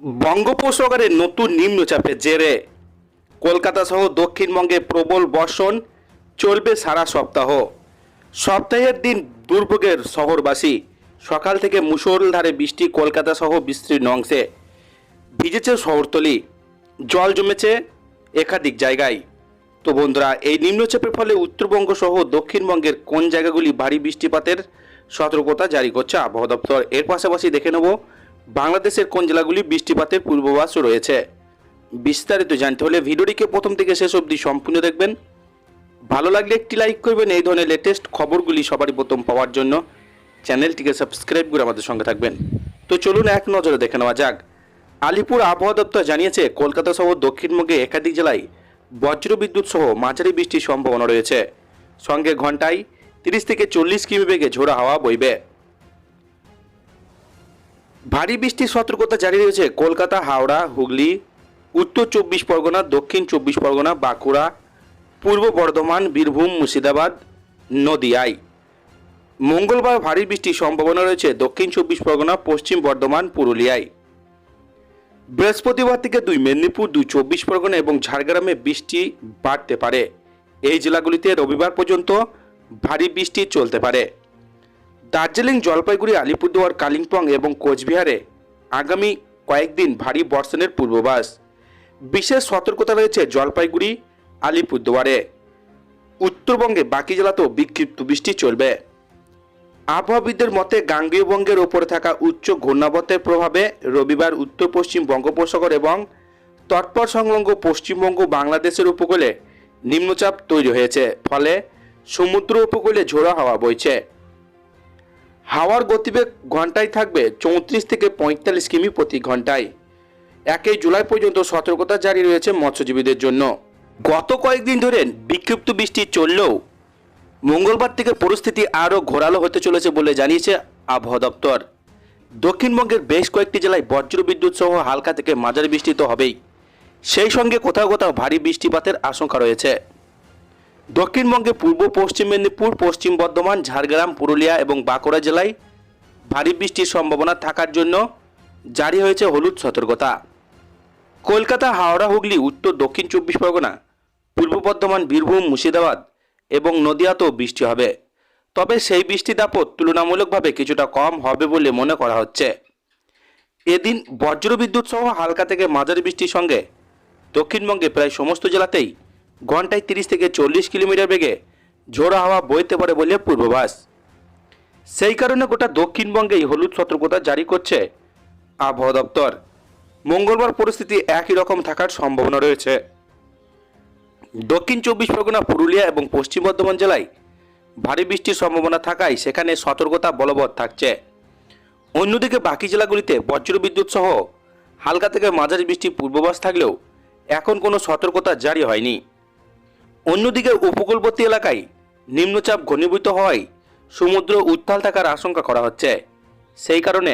বঙ্গোপসাগরে নতুন নিম্নচাপের জেরে কলকাতা সহ দক্ষিণবঙ্গে প্রবল বর্ষণ চলবে সারা সপ্তাহ। সপ্তাহের দিন দুর্ভোগের শহরবাসী, সকাল থেকে মুষলধারে বৃষ্টি কলকাতা সহ বিস্তীর্ণ অংশে। ভিজেছে শহরতলি, জল জমেছে একাধিক জায়গায়। তো বন্ধুরা, এই নিম্নচাপের ফলে উত্তরবঙ্গ সহ দক্ষিণবঙ্গের কোন জায়গাগুলি ভারী বৃষ্টিপাতের সতর্কতা জারি করছে আবহাওয়া দপ্তর? এর পাশাপাশি দেখে নেব বাংলাদেশের কোন জেলাগুলি বৃষ্টিপাতের পূর্বাভাস রয়েছে? বিস্তারিত জানতে হলে ভিডিওটিকে প্রথম থেকে শেষ অবধি সম্পূর্ণ দেখবেন। ভালো লাগলে একটি লাইক করবেন, এই ধরনের লেটেস্ট খবরগুলি সবারই প্রথম পাওয়ার জন্য। চ্যানেলটিকে সাবস্ক্রাইব করে আমাদের সঙ্গে থাকবেন। তো চলুন এক নজরে দেখে নেওয়া যাক। আলিপুর আবহাওয়া দপ্তর জানিয়েছে, কলকাতা সহ দক্ষিণবঙ্গে একাধিক জেলায় বজ্রবিদ্যুৎ সহ মাঝারি বৃষ্টির সম্ভাবনা রয়েছে। সঙ্গে ঘন্টায় তিরিশ থেকে চল্লিশ কিমি বেগে ঝোড়া হাওয়া বইবে। ভারী বৃষ্টির সতর্কতা জারি রয়েছে কলকাতা, হাওড়া, হুগলি, উত্তর চব্বিশ পরগনা, দক্ষিণ চব্বিশ পরগনা, বাঁকুড়া, পূর্ব বর্ধমান, বীরভূম, মুর্শিদাবাদ, নদিয়ায়। মঙ্গলবার ভারী বৃষ্টির সম্ভাবনা রয়েছে দক্ষিণ চব্বিশ পরগনা, পশ্চিম বর্ধমান, পুরুলিয়ায়। বৃহস্পতিবার থেকে দুই মেদিনীপুর, দুই চব্বিশ পরগনা এবং ঝাড়গ্রামে বৃষ্টি বাড়তে পারে। এই জেলাগুলিতে রবিবার পর্যন্ত ভারী বৃষ্টি চলতে পারে। দার্জিলিং, জলপাইগুড়ি, আলিপুরদুয়ার, কালিম্পং এবং কোচবিহারে আগামী কয়েকদিন ভারী বর্ষণের পূর্বাভাস। বিশেষ সতর্কতা রয়েছে জলপাইগুড়ি, আলিপুরদুয়ারে। উত্তরবঙ্গে বাকি জেলাতেও বিক্ষিপ্ত বৃষ্টি চলবে। আবহাওয়াবিদদের মতে, গাঙ্গেয় বঙ্গের ওপরে থাকা উচ্চ ঘূর্ণাবতের প্রভাবে রবিবার উত্তর, পশ্চিম বঙ্গোপসাগর এবং তৎপর সংলগ্ন পশ্চিমবঙ্গ বাংলাদেশের উপকূলে নিম্নচাপ তৈরি হয়েছে। ফলে সমুদ্র উপকূলে ঝোড়ো হাওয়া বইছে। হাওয়ার গতিবেগ ঘন্টায় থাকবে চৌত্রিশ থেকে পঁয়তাল্লিশ কিমি প্রতি ঘন্টায়। একই জুলাই পর্যন্ত সতর্কতা জারি রয়েছে মৎস্যজীবীদের জন্য। গত কয়েকদিন ধরে বিক্ষিপ্ত বৃষ্টি চললেও মঙ্গলবার থেকে পরিস্থিতি আরও ঘোরালো হতে চলেছে বলে জানিয়েছে আবহাওয়া দপ্তর। দক্ষিণবঙ্গের বেশ কয়েকটি জেলায় বজ্রবিদ্যুৎ সহ হালকা থেকে মাঝারি বৃষ্টি তো হবেই। সেই সঙ্গে কোথাও কোথাও ভারী বৃষ্টিপাতের আশঙ্কা রয়েছে। দক্ষিণবঙ্গে পূর্ব, পশ্চিম মেদিনীপুর, পশ্চিম বর্ধমান, ঝাড়গ্রাম, পুরুলিয়া এবং বাঁকুড়া জেলায় ভারী বৃষ্টির সম্ভাবনা থাকার জন্য জারি হয়েছে হলুদ সতর্কতা। কলকাতা, হাওড়া, হুগলি, উত্তর, দক্ষিণ চব্বিশ পরগনা, পূর্ব বর্ধমান, বীরভূম, মুর্শিদাবাদ এবং নদিয়াতেও বৃষ্টি হবে। তবে সেই বৃষ্টি দাপট তুলনামূলকভাবে কিছুটা কম হবে বলে মনে করা হচ্ছে। এদিন বজ্রবিদ্যুৎ সহ হালকা থেকে মাঝারি বৃষ্টির সঙ্গে দক্ষিণবঙ্গে প্রায় সমস্ত জেলাতেই ঘন্টায় তিরিশ থেকে চল্লিশ কিলোমিটার বেগে ঝোড়ো হাওয়া বইতে পারে বলে পূর্বাভাস। সেই কারণে গোটা দক্ষিণবঙ্গেই হলুদ সতর্কতা জারি করছে আবহাওয়া দপ্তর। মঙ্গলবার পরিস্থিতি একই রকম থাকার সম্ভাবনা রয়েছে। দক্ষিণ চব্বিশ পরগনা, পুরুলিয়া এবং পশ্চিম বর্ধমান জেলায় ভারী বৃষ্টির সম্ভাবনা থাকায় সেখানে সতর্কতা বলবৎ থাকছে। অন্যদিকে বাকি জেলাগুলিতে বজ্রবিদ্যুৎ সহ হালকা থেকে মাঝারি বৃষ্টির পূর্বাভাস থাকলেও এখন কোনো সতর্কতা জারি হয়নি। অন্যদিকে উপকূলবর্তী এলাকায় নিম্নচাপ ঘনীভূত হওয়ায় সমুদ্র উত্তাল থাকার আশঙ্কা করা হচ্ছে। সেই কারণে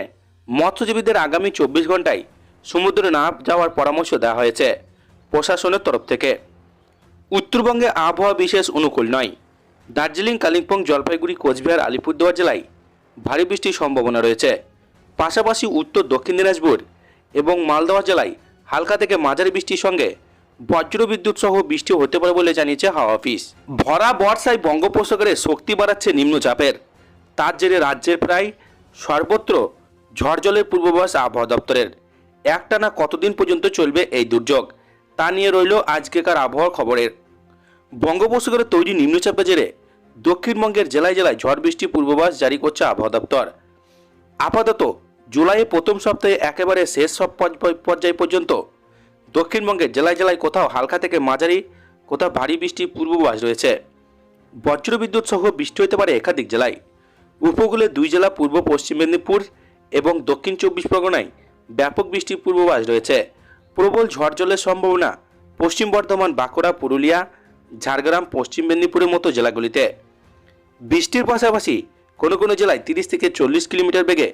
মৎস্যজীবীদের আগামী চব্বিশ ঘন্টায় সমুদ্রে না যাওয়ার পরামর্শ দেওয়া হয়েছে প্রশাসনের তরফ থেকে। উত্তরবঙ্গে আবহাওয়া বিশেষ অনুকূল নয়। দার্জিলিং, কালিম্পং, জলপাইগুড়ি, কোচবিহার, আলিপুরদুয়ার জেলায় ভারী বৃষ্টির সম্ভাবনা রয়েছে। পাশাপাশি উত্তর, দক্ষিণ দিনাজপুর এবং মালদহ জেলায় হালকা থেকে মাঝারি বৃষ্টির সঙ্গে বজ্রবিদ্যুৎ সহ বৃষ্টি হতে পারে বলে জানিয়েছে হাওয়া অফিস। ভরা বর্ষায় বঙ্গোপসাগরে শক্তি বাড়াচ্ছে নিম্নচাপের তার জেরে রাজ্যের প্রায় সর্বত্র ঝড় জলের পূর্বাভাস আবহাওয়া দপ্তরের। একটানা কতদিন পর্যন্ত চলবে এই দুর্যোগ? তা নিয়ে রইল আজকেকার আবহাওয়ার খবরের। বঙ্গোপসাগরে তৈরি নিম্নচাপের জেরে দক্ষিণবঙ্গের জেলায় জেলায় ঝড় বৃষ্টির পূর্বাভাস জারি করছে আবহাওয়া দপ্তর। আপাতত জুলাইয়ের প্রথম সপ্তাহে একেবারে শেষ সব পর্য- পর্যায় পর্যন্ত দক্ষিণবঙ্গের জেলায় জেলায় কোথাও হালকা থেকে মাঝারি, কোথাও ভারী বৃষ্টির পূর্বাভাস রয়েছে। বজ্রবিদ্যুৎ সহ বৃষ্টি হতে পারে একাধিক জেলায়। উপকূলে দুই জেলা, পূর্ব, পশ্চিম মেদিনীপুর এবং দক্ষিণ চব্বিশ পরগনায় ব্যাপক বৃষ্টির পূর্বাভাস রয়েছে। প্রবল ঝড় জলের সম্ভাবনা পশ্চিম বর্ধমান, বাঁকুড়া, পুরুলিয়া, ঝাড়গ্রাম, পশ্চিম মেদিনীপুরের মতো জেলাগুলিতে। বৃষ্টির পাশাপাশি কোনো কোনো জেলায় তিরিশ থেকে চল্লিশ কিলোমিটার বেগে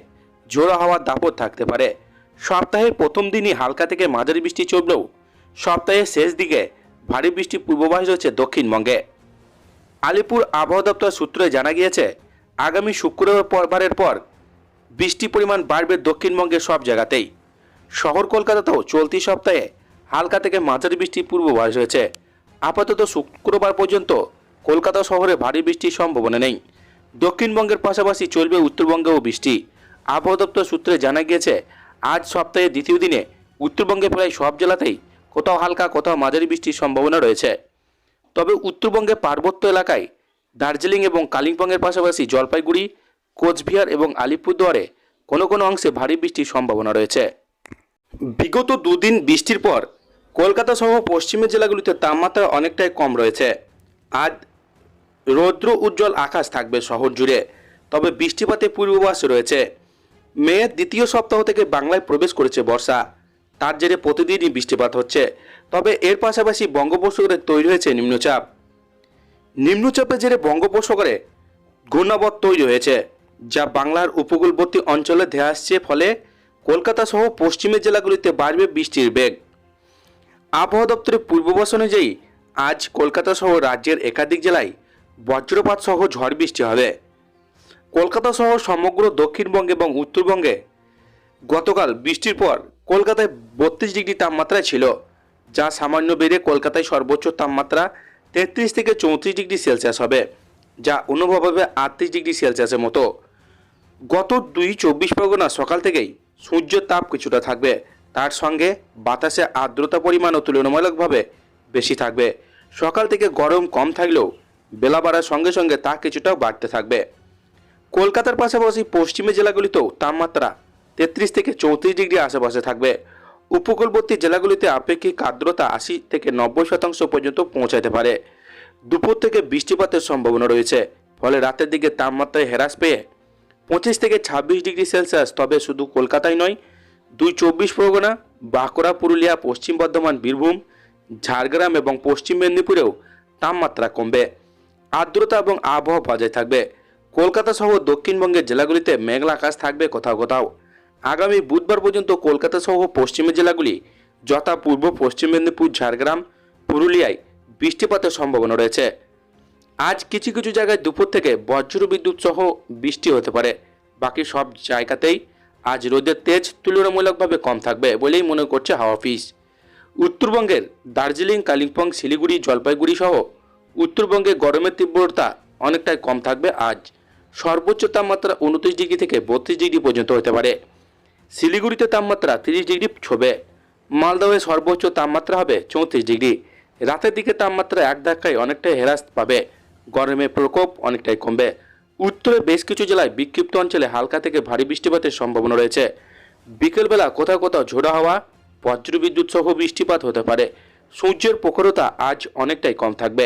ঝোড়ো হাওয়ার দাপট থাকতে পারে। সপ্তাহের প্রথম দিনই হালকা থেকে মাঝারি বৃষ্টি চললেও সপ্তাহের শেষ দিকে ভারী বৃষ্টির পূর্বাভাস রয়েছে দক্ষিণবঙ্গে। আলিপুর আবহাওয়া দপ্তর সূত্রে জানা গিয়েছে, আগামী শুক্রবারের পর বৃষ্টি পরিমাণ বাড়বে দক্ষিণবঙ্গের সব জায়গাতেই। শহর কলকাতাতেও চলতি সপ্তাহে হালকা থেকে মাঝারি বৃষ্টির পূর্বাভাস রয়েছে। আপাতত শুক্রবার পর্যন্ত কলকাতা শহরে ভারী বৃষ্টির সম্ভাবনা নেই। দক্ষিণবঙ্গের পাশাপাশি চলবে উত্তরবঙ্গেও বৃষ্টি। আবহাওয়া দপ্তর সূত্রে জানা গিয়েছে আজ সপ্তাহের দ্বিতীয় দিনে উত্তরবঙ্গে প্রায় সব জেলাতেই কোথাও হালকা, কোথাও মাঝারি বৃষ্টির সম্ভাবনা রয়েছে। তবে উত্তরবঙ্গে পার্বত্য এলাকায় দার্জিলিং এবং কালিম্পংয়ের পাশাপাশি জলপাইগুড়ি, কোচবিহার এবং আলিপুরদুয়ারে কোনো কোনো অংশে ভারী বৃষ্টির সম্ভাবনা রয়েছে। বিগত দুদিন বৃষ্টির পর কলকাতা সহ পশ্চিমের জেলাগুলিতে তাপমাত্রা অনেকটাই কম রয়েছে। আজ রৌদ্র উজ্জ্বল আকাশ থাকবে শহর জুড়ে, তবে বৃষ্টিপাতের পূর্বাভাস রয়েছে। মেয়ের দ্বিতীয় সপ্তাহ থেকে বাংলায় প্রবেশ করেছে বর্ষা। তার জেরে প্রতিদিনই বৃষ্টিপাত হচ্ছে। তবে এর পাশাপাশি বঙ্গোপসাগরে তৈরি হয়েছে নিম্নচাপ। নিম্নচাপের জেরে বঙ্গোপসাগরে ঘূর্ণাবর্ত তৈরি হয়েছে, যা বাংলার উপকূলবর্তী অঞ্চলে ধেয়ে আসছে, ফলে কলকাতা সহ পশ্চিমের জেলাগুলিতে বাড়বে বৃষ্টির বেগ। আবহাওয়া দপ্তরের পূর্বাভাস অনুযায়ী আজ কলকাতা সহ রাজ্যের একাধিক জেলায় বজ্রপাত সহ ঝড় বৃষ্টি হবে। কলকাতা সহ সমগ্র দক্ষিণবঙ্গ এবং উত্তরবঙ্গে গতকাল বৃষ্টির পর কলকাতায় বত্রিশ ডিগ্রি তাপমাত্রা ছিল, যা সামান্য বেড়ে কলকাতায় সর্বোচ্চ তাপমাত্রা তেত্রিশ থেকে চৌত্রিশ ডিগ্রি সেলসিয়াস হবে, যা অনুভব হবে আটত্রিশ ডিগ্রি সেলসিয়াসের মতো। গত দুই চব্বিশ পরগনা সকাল থেকেই সূর্যের তাপ কিছুটা থাকবে, তার সঙ্গে বাতাসে আর্দ্রতা পরিমাণও তুলনামূলকভাবে বেশি থাকবে। সকাল থেকে গরম কম থাকলেও বেলা বাড়ার সঙ্গে সঙ্গে তা কিছুটা বাড়তে থাকবে। কলকাতার পাশাপাশি পশ্চিমের জেলাগুলিতেও তাপমাত্রা তেত্রিশ থেকে চৌত্রিশ ডিগ্রি আশেপাশে থাকবে। উপকূলবর্তী জেলাগুলিতে আপেক্ষিক আর্দ্রতা আশি থেকে নব্বই শতাংশ পর্যন্ত পৌঁছাতে পারে। দুপুর থেকে বৃষ্টিপাতের সম্ভাবনা রয়েছে, ফলে রাতের দিকে তাপমাত্রায় হ্রাস পেয়ে পঁচিশ থেকে ছাব্বিশ ডিগ্রি সেলসিয়াস, তবে শুধু কলকাতায় নয়, দুই চব্বিশ পরগনা, বাঁকুড়া, পুরুলিয়া, পশ্চিম বর্ধমান, বীরভূম, ঝাড়গ্রাম এবং পশ্চিম মেদিনীপুরেও তাপমাত্রা কমবে। আর্দ্রতা এবং আবহাওয়া বজায় থাকবে। কলকাতা সহ দক্ষিণবঙ্গের জেলাগুলিতে মেঘলা আকাশ থাকবে কোথাও কোথাও। আগামী বুধবার পর্যন্ত কলকাতা সহ পশ্চিমের জেলাগুলি যথা পূর্ব, পশ্চিম মেদিনীপুর, ঝাড়গ্রাম, পুরুলিয়ায় বৃষ্টিপাতের সম্ভাবনা রয়েছে। আজ কিছু কিছু জায়গায় দুপুর থেকে বজ্র বিদ্যুৎ সহ বৃষ্টি হতে পারে। বাকি সব জায়গাতেই আজ রোদের তেজ তুলনামূলকভাবে কম থাকবে বলেই মনে করছে হাওয়া অফিস। উত্তরবঙ্গের দার্জিলিং, কালিম্পং, শিলিগুড়ি, জলপাইগুড়ি সহ উত্তরবঙ্গে গরমের তীব্রতা অনেকটাই কম থাকবে আজ। সর্বোচ্চ তাপমাত্রা উনত্রিশ ডিগ্রি থেকে বত্রিশ ডিগ্রি পর্যন্ত হতে পারে। শিলিগুড়িতে তাপমাত্রা তিরিশ ডিগ্রি ছবে। মালদহে সর্বোচ্চ তাপমাত্রা হবে চৌত্রিশ ডিগ্রি। রাতের দিকে তাপমাত্রা এক ধাক্কায় অনেকটাই হ্রাস পাবে। গরমের প্রকোপ অনেকটাই কমবে। উত্তরে বেশ কিছু জেলায় বিক্ষিপ্ত অঞ্চলে হালকা থেকে ভারী বৃষ্টিপাতের সম্ভাবনা রয়েছে। বিকেলবেলা কোথাও কোথাও ঝোড়ো হাওয়া বজ্রবিদ্যুৎ সহ বৃষ্টিপাত হতে পারে। সূর্যের প্রখরতা আজ অনেকটাই কম থাকবে।